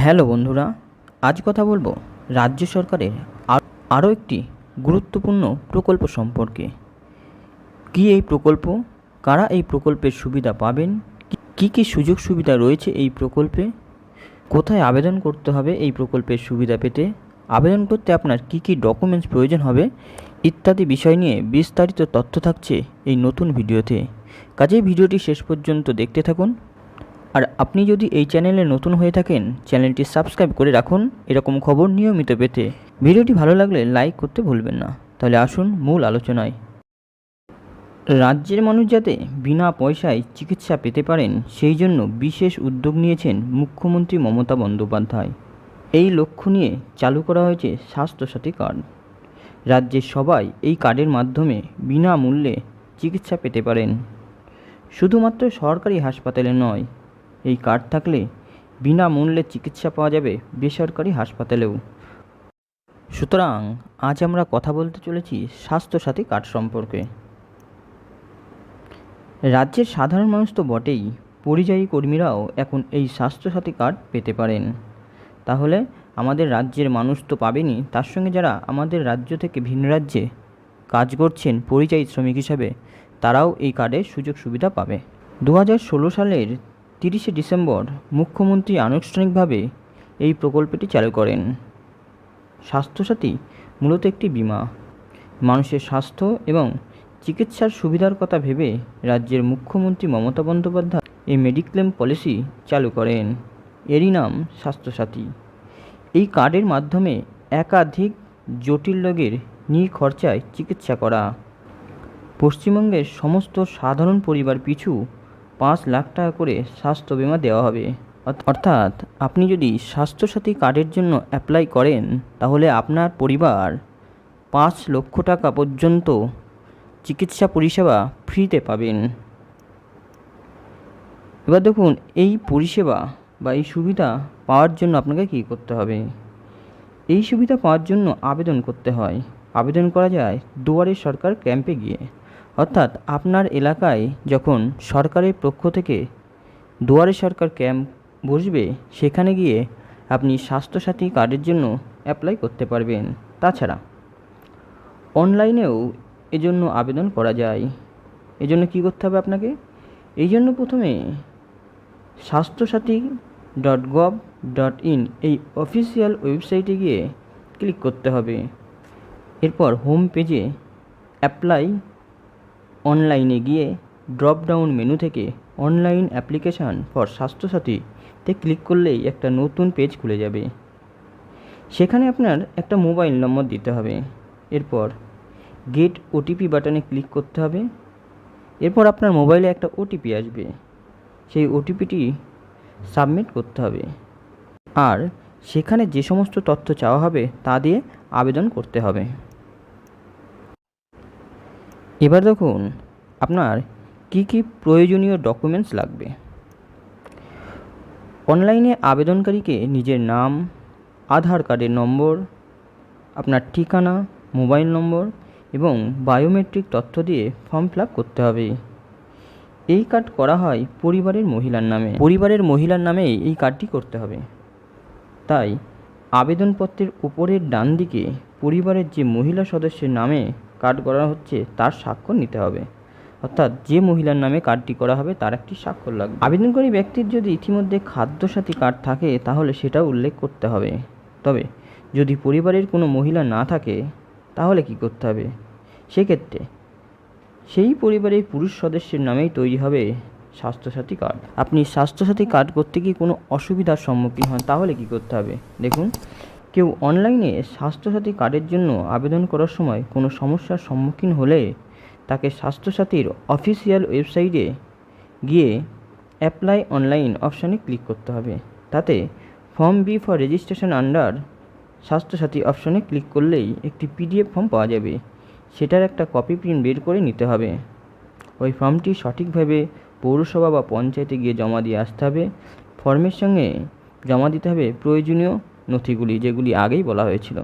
Hello বন্ধুরা, আজ কথা বলব রাজ্য সরকারের আর- আরও একটি গুরুত্বপূর্ণ প্রকল্প সম্পর্কে। কি এই প্রকল্প? কারা এই প্রকল্পের সুবিধা পাবেন? কি কি সুযোগ সুবিধা রয়েছে এই প্রকল্পে? কোথায় আবেদন করতে হবে এই প্রকল্পের সুবিধা পেতে? আবেদন করতে আপনার কি কি ডকুমেন্টস প্রয়োজন হবে? ইত্যাদি বিষয় নিয়ে বিস্তারিত তথ্য থাকছে এই নতুন ভিডিওতে। কাজেই ভিডিওটি শেষ পর্যন্ত দেখতে থাকুন। আর আপনি যদি এই চ্যানেলে নতুন হয়ে থাকেন, চ্যানেলটি সাবস্ক্রাইব করে রাখুন। এরকম খবর নিয়মিত পেতে ভিডিওটি ভালো লাগলে লাইক করতে ভুলবেন না। তাহলে আসুন মূল আলোচনায়। রাজ্যের মানুষ যাতে বিনা পয়সায় চিকিৎসা পেতে পারেন, সেই জন্য বিশেষ উদ্যোগ নিয়েছেন মুখ্যমন্ত্রী মমতা বন্দ্যোপাধ্যায়। এই লক্ষ্য নিয়ে চালু করা হয়েছে স্বাস্থ্যসাথী কার্ড। রাজ্যের সবাই এই কার্ডের মাধ্যমে বিনামূল্যে চিকিৎসা পেতে পারেন। শুধুমাত্র সরকারি হাসপাতালে নয় এই কার্ড থাকলে বিনামূল্যে চিকিৎসা পাওয়া যাবে বেসরকারি হাসপাতালেও। সুতরাং আজ আমরা কথা বলতে চলেছি স্বাস্থ্যসাথী কার্ড সম্পর্কে। রাজ্যের সাধারণ মানুষ তো বটেই, পরিযায়ী কর্মীরাও এখন এই স্বাস্থ্যসাথী কার্ড পেতে পারেন। তাহলে আমাদের রাজ্যের মানুষ তো পাবেনই তার সঙ্গে যারা আমাদের রাজ্য থেকে ভিন্ন রাজ্যে কাজ করছেন পরিযায়ী শ্রমিক হিসাবে, তারাও এই কার্ডের সুযোগ সুবিধা পাবে। দু হাজার ষোলো সালের তিরিশে ডিসেম্বর মুখ্যমন্ত্রী আনুষ্ঠানিকভাবে এই প্রকল্পটি চালু করেন। স্বাস্থ্যসাথী মূলত একটি বীমা। মানুষের স্বাস্থ্য এবং চিকিৎসার সুবিধার কথা ভেবে রাজ্যের মুখ্যমন্ত্রী মমতা বন্দ্যোপাধ্যায় এই মেডিক্লেম পলিসি চালু করেন। এরই নাম স্বাস্থ্যসাথী। এই কার্ডের মাধ্যমে একাধিক জটিল রোগের নিখরচায় চিকিৎসা করা। পশ্চিমবঙ্গের সমস্ত সাধারণ পরিবার পিছু পাঁচ লাখ টাকা করে স্বাস্থ্য বিমা দেওয়া হবে। অর্থাৎ আপনি যদি স্বাস্থ্যসাথী কার্ডের জন্য অ্যাপ্লাই করেন, তাহলে আপনার পরিবার পাঁচ লক্ষ টাকা পর্যন্ত চিকিৎসা পরিষেবা ফ্রিতে পাবেন। এবার দেখুন, এই পরিষেবা বা এই সুবিধা পাওয়ার জন্য আপনাকে কী করতে হবে? এই সুবিধা পাওয়ার জন্য আবেদন করতে হয়। আবেদন করা যায় দুয়ারে সরকার ক্যাম্পে গিয়ে। অর্থাৎ আপনার এলাকায় যখন সরকারের পক্ষ থেকে দুয়ারে সরকার ক্যাম্প বসবে, সেখানে গিয়ে আপনি স্বাস্থ্যসাথী কার্ডের জন্য অ্যাপ্লাই করতে পারবেন। তাছাড়া অনলাইনেও এজন্য আবেদন করা যায়। এজন্য কী করতে হবে আপনাকে? এই জন্য প্রথমে Swasthyasathi dot gov dot in এই অফিসিয়াল ওয়েবসাইটে গিয়ে ক্লিক করতে হবে। এরপর হোম পেজে অ্যাপ্লাই অনলাইনে গিয়ে ড্রপ ডাউন মেনু থেকে অনলাইন অ্যাপ্লিকেশান ফর স্বাস্থ্যসাথীতে ক্লিক করলেই একটা নতুন পেজ খুলে যাবে। সেখানে আপনার একটা মোবাইল নম্বর দিতে হবে। এরপর গেট ওটিপি বাটনে ক্লিক করতে হবে। এরপর আপনার মোবাইলে একটা ওটিপি আসবে। সেই ওটিপিটি সাবমিট করতে হবে। আর সেখানে যে সমস্ত তথ্য চাওয়া হবে তা দিয়ে আবেদন করতে হবে। এবার দেখুন আপনার কি কি প্রয়োজনীয় ডকুমেন্টস লাগবে। অনলাইনে আবেদনকারীকে নিজের নাম, আধার কার্ডের নম্বর, আপনার ঠিকানা মোবাইল নম্বর এবং বায়োমেট্রিক তথ্য দিয়ে ফর্ম ফিল করতে হবে। এই কার্ড করা হয় পরিবারের মহিলার নামে। পরিবারের মহিলার নামেই এই কার্ডটি করতে হবে। তাই আবেদনপত্রের উপরের ডান দিকে পরিবারের যে মহিলা সদস্যের নামে কার্ড করা হচ্ছে, তার স্বাক্ষর নিতে হবে। অর্থাৎ যে মহিলার নামে কার্ডটি করা হবে, তার একটি স্বাক্ষর লাগবে। আবেদনকারী ব্যক্তির যদি ইতিমধ্যে খাদ্যসাথী কার্ড থাকে, তাহলে সেটাও উল্লেখ করতে হবে। তবে, যদি পরিবারের কোনো মহিলা না থাকে, তাহলে কি করতে হবে? সেক্ষেত্রে, সেই পরিবারের পুরুষ সদস্যের নামেই তৈরি হবে স্বাস্থ্যসাথী কার্ড। আপনি স্বাস্থ্যসাথী কার্ড করতে গিয়ে কোনো অসুবিধার সম্মুখীন হন, তাহলে কি করতে হবে? দেখুন কেউ অনলাইনে স্বাস্থ্যসাথী কার্ডের জন্য আবেদন করার সময় কোনো সমস্যার সম্মুখীন হলে তাকে স্বাস্থ্যসাথীর অফিসিয়াল ওয়েবসাইটে গিয়ে অ্যাপ্লাই অনলাইন অপশানে ক্লিক করতে হবে। তাতে form B for registration under Swasthyasathi অপশনে ক্লিক করলেই একটি পিডিএফ ফর্ম পাওয়া যাবে। সেটার একটা কপি প্রিন্ট বের করে নিতে হবে। ওই ফর্মটি সঠিকভাবে পৌরসভা বা পঞ্চায়েতে গিয়ে জমা দিয়ে আসতে হবে। ফর্মের সঙ্গে জমা দিতে হবে প্রয়োজনীয় নথিগুলি যেগুলি আগেই বলা হয়েছিল।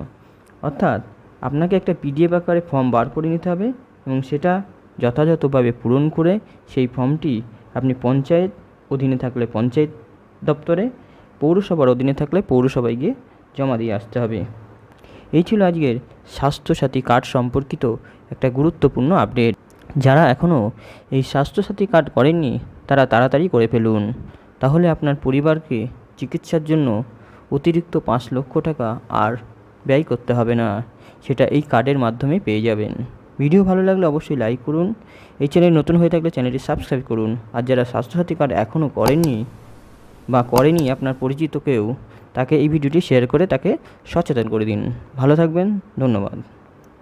অর্থাৎ আপনাকে একটা পিডিএফ আকারে ফর্ম বার করে নিতে হবে এবং সেটা যথাযথভাবে পূরণ করে সেই ফর্মটি আপনি পঞ্চায়েত অধীনে থাকলে পঞ্চায়েত দপ্তরে, পৌরসভার অধীনে থাকলে পৌরসভায় গিয়ে জমা দিয়ে আসতে হবে। এই ছিল আজকের স্বাস্থ্যসাথী কার্ড সম্পর্কিত একটা গুরুত্বপূর্ণ আপডেট যারা এখনও এই স্বাস্থ্যসাথী কার্ড করেননি, তারা তাড়াতাড়ি করে ফেলুন। তাহলে আপনার পরিবারকে চিকিৎসার জন্য অতিরিক্ত পাঁচ লক্ষ টাকা আর ব্যয় করতে হবে না, সেটা এই কার্ডের মাধ্যমে পেয়ে যাবেন। ভিডিও ভালো লাগলে অবশ্যই লাইক করুন। এই চ্যানেল নতুন হয়ে থাকলে চ্যানেলটি সাবস্ক্রাইব করুন। আর যারা স্বাস্থ্যসাথী কার্ড এখনও করেননি বা করেনি আপনার পরিচিত কেউ, তাকে এই ভিডিওটি শেয়ার করে তাকে সচেতন করে দিন। ভালো থাকবেন, ধন্যবাদ।